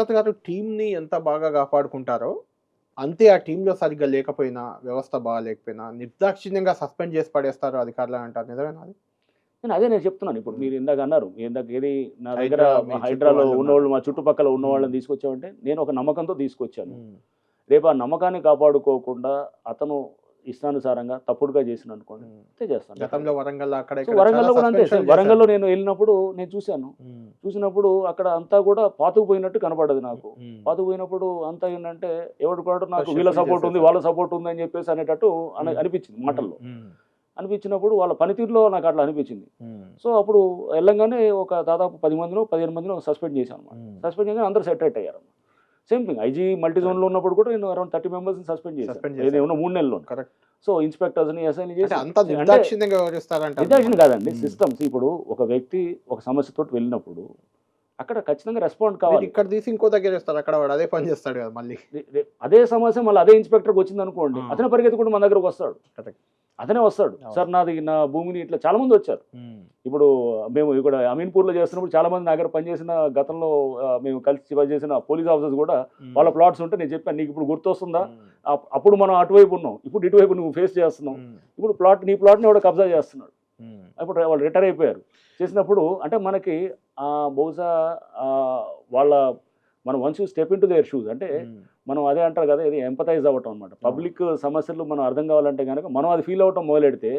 రంగనాథ్ గారు టీంని ఎంత బాగా కాపాడుకుంటారో అంతే ఆ టీంలో సరిగ్గా లేకపోయినా వ్యవస్థ బాగా లేకపోయినా నిర్దాక్షిణ్యంగా సస్పెండ్ చేసి పడేస్తారు అధికారులు అంటారు. నిజమేనా అది? నేను అదే నేను చెప్తున్నాను. ఇప్పుడు మీరు ఇందాక అన్నారు ఇందాక ఏది నా దగ్గర హైడ్రాలో చుట్టూ ఉన్న వాళ్ళు మా చుట్టుపక్కల ఉన్న వాళ్ళని తీసుకొచ్చామంటే నేను ఒక నమ్మకంతో తీసుకొచ్చాను. రేపు ఆ నమ్మకాన్ని కాపాడుకోకుండా అతను ఇష్టానుసారంగా తప్పుడుగా చేసిన అనుకోండి. అంతే చేస్తాను గతంలో వరంగల్ అక్కడ వరంగల్లో కూడా అంతే వరంగల్లో. నేను వెళ్ళినప్పుడు నేను చూశాను. చూసినప్పుడు అక్కడ అంతా కూడా పాతుకుపోయినట్టు కనపడదు నాకు. పాతుకుపోయినప్పుడు అంతా ఏంటంటే ఎవడు కూడా నాకు వీళ్ళ సపోర్ట్ ఉంది. వాళ్ళ సపోర్ట్ ఉంది అని చెప్పేసి అనేటట్టు. అనిపించింది మాటల్లో. అనిపించినప్పుడు వాళ్ళ పనితీరులో నాకు అట్లా అనిపించింది. సో అప్పుడు వెళ్ళంగానే ఒక దాదాపు పది మందిలో పదిహేను మందిలో సస్పెండ్ చేశాను. సస్పెండ్ చేయగానే అందరూ సెటరేట్ అయ్యారు సేమ్ థింగ్ ఐజీ మల్టీ జోన్లో ఉన్నప్పుడు కూడా నేను అరౌండ్ థర్టీ మెంబర్స్ని సస్పెండ్ చేశాను. ఏదేమో మూడు నెలల్లో కరెక్ట్ సో ఇన్స్పెక్టర్స్ని ఎస్ఐని చేసి నిర్దాక్షిణ కాదండి. సిస్టమ్స్ ఇప్పుడు ఒక వ్యక్తి ఒక సమస్యతో వెళ్ళినప్పుడు అక్కడ ఖచ్చితంగా రెస్పాండ్ కావాలి. ఇక్కడ తీసి ఇంకో దగ్గర చేస్తారు అక్కడ వాడు అదే పని చేస్తాడు కదా మళ్ళీ. అదే సమస్య మళ్ళీ అదే ఇన్స్పెక్టర్కి వచ్చింది అనుకోండి ఆ. అతనే పరిగెత్తుకుంటూ మన దగ్గరకు వస్తాడు. అతనే వస్తాడు. సార్ నాది నా భూమిని ఇట్లా చాలా మంది వచ్చారు. ఇప్పుడు మేము ఇక్కడ అమీన్పూర్లో చేస్తున్నప్పుడు చాలా మంది నా దగ్గర పనిచేసిన గతంలో మేము కలిసి పనిచేసిన పోలీస్ ఆఫీసర్స్ కూడా వాళ్ళ ప్లాట్స్ ఉంటే నేను చెప్పాను నీకు ఇప్పుడు గుర్తొస్తుందా? అప్- అప్పుడు మనం అటువైపు ఉన్నాం ఇప్పుడు ఇటువైపు నువ్వు ఫేస్ చేస్తున్నావు. ఇప్పుడు ప్లాట్ నీ ప్లాట్ని ఎవడో కబ్జా చేస్తున్నాడు. అప్పుడు వాళ్ళు రిటైర్ అయిపోయారు. చేసినప్పుడు అంటే మనకి ఆ, బహుశా వాళ్ళ మనం once you step into their shoes అంటే మనం అదే అంటారు కదా ఇది ఎంపతైజ్ అవ్వటం అనమాట పబ్లిక్ సమస్యలు మనం అర్థం కావాలంటే కనుక మనం అది ఫీల్ అవ్వటం మొదలెడితే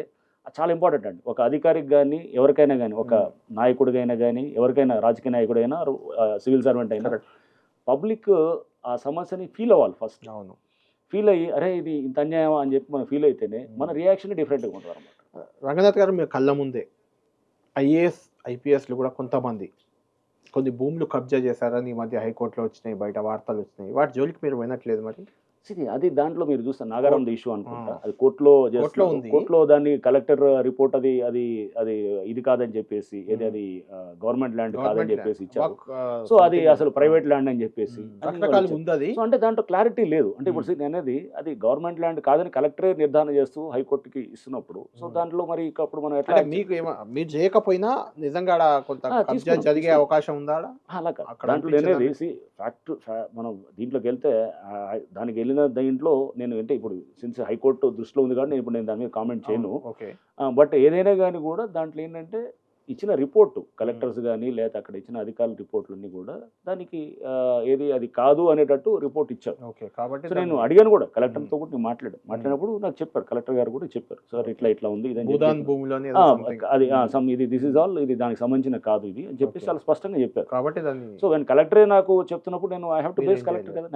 చాలా ఇంపార్టెంట్ అండి. ఒక అధికారికి కానీ ఎవరికైనా కానీ ఒక నాయకుడికైనా కానీ ఎవరికైనా రాజకీయ నాయకుడైనా సివిల్ సర్వెంట్ అయినా. పబ్లిక్ ఆ సమస్యని ఫీల్ అవ్వాలి ఫస్ట్. అవును. ఫీల్ అయ్యి అరే ఇది ఇంత అన్యాయం అని చెప్పి మనం ఫీల్ అయితేనే మన రియాక్షన్ డిఫరెంట్గా ఉంటుంది అనమాట రంగనాథ్ గారు మీరు కళ్ళ ముందే ఐఏఎస్ ఐపీఎస్లు కూడా కొంతమంది కొన్ని భూములు కబ్జా చేశారని ఈ మధ్య హైకోర్టులో వచ్చినాయి బయట వార్తలు వచ్చినాయి. వాటి జోలికి మీరు వినట్లేదు మరి? అది దాంట్లో మీరు చూస్తే నాగారం ఇష్యూ అనుకుంటా. అది కోర్టులో కోర్టులో దాన్ని కలెక్టర్ రిపోర్ట్ అది అది అది ఇది కాదని చెప్పేసి ఏది అది గవర్నమెంట్ ల్యాండ్ కాదని చెప్పేసి ఇచ్చారు. సో అది అసలు ప్రైవేట్ ల్యాండ్ అని చెప్పేసి సో అంటే దాంట్లో క్లారిటీ లేదు. అంటే ఇప్పుడు నేను అనేది అది గవర్నమెంట్ ల్యాండ్ కాదని కలెక్టరే నిర్ధారణ చేస్తూ హైకోర్టుకి ఇస్తున్నప్పుడు సో. దాంట్లో మరి ఇక అప్పుడు మనం ఎట్లా మీకు మీరు చేయకపోయినా నిజంగా కొంత జరిగే. అవకాశం ఉందా? అలా దాంట్లో అనేది ఫ్యాక్ట్ మనం దీంట్లోకి వెళ్తే దానికి వెళ్ళిన దీంట్లో నేను అంటే ఇప్పుడు సిన్స్ హైకోర్టు దృష్టిలో ఉంది కాబట్టి నేను ఇప్పుడు నేను దాని మీద కామెంట్ చేయను. బట్ ఏదైనా కానీ కూడా దాంట్లో ఏంటంటే ఇచ్చిన రిపోర్టు కలెక్టర్స్ కానీ లేదా అక్కడ ఇచ్చిన అధికారుల రిపోర్ట్లన్నీ కూడా దానికి ఏది అది కాదు అనేటట్టు రిపోర్ట్ ఇచ్చారు. ఓకే కాబట్టి నేను అడిగాను కూడా కలెక్టర్తో కూడా నేను మాట్లాడాను. మాట్లాడినప్పుడు నాకు చెప్పారు కలెక్టర్ గారు కూడా చెప్పారు. సార్ ఇట్లా ఇట్లా ఉంది. అది సమ్ ఇది దిస్ ఇస్ ఆల్ ఇది దానికి సంబంధించిన కాదు ఇది అని చెప్పేసి. చాలా స్పష్టంగా చెప్పారు. కాబట్టి సో వెన్ కలెక్టరే నాకు చెప్తున్నప్పుడు నేను I have to base collector. కదా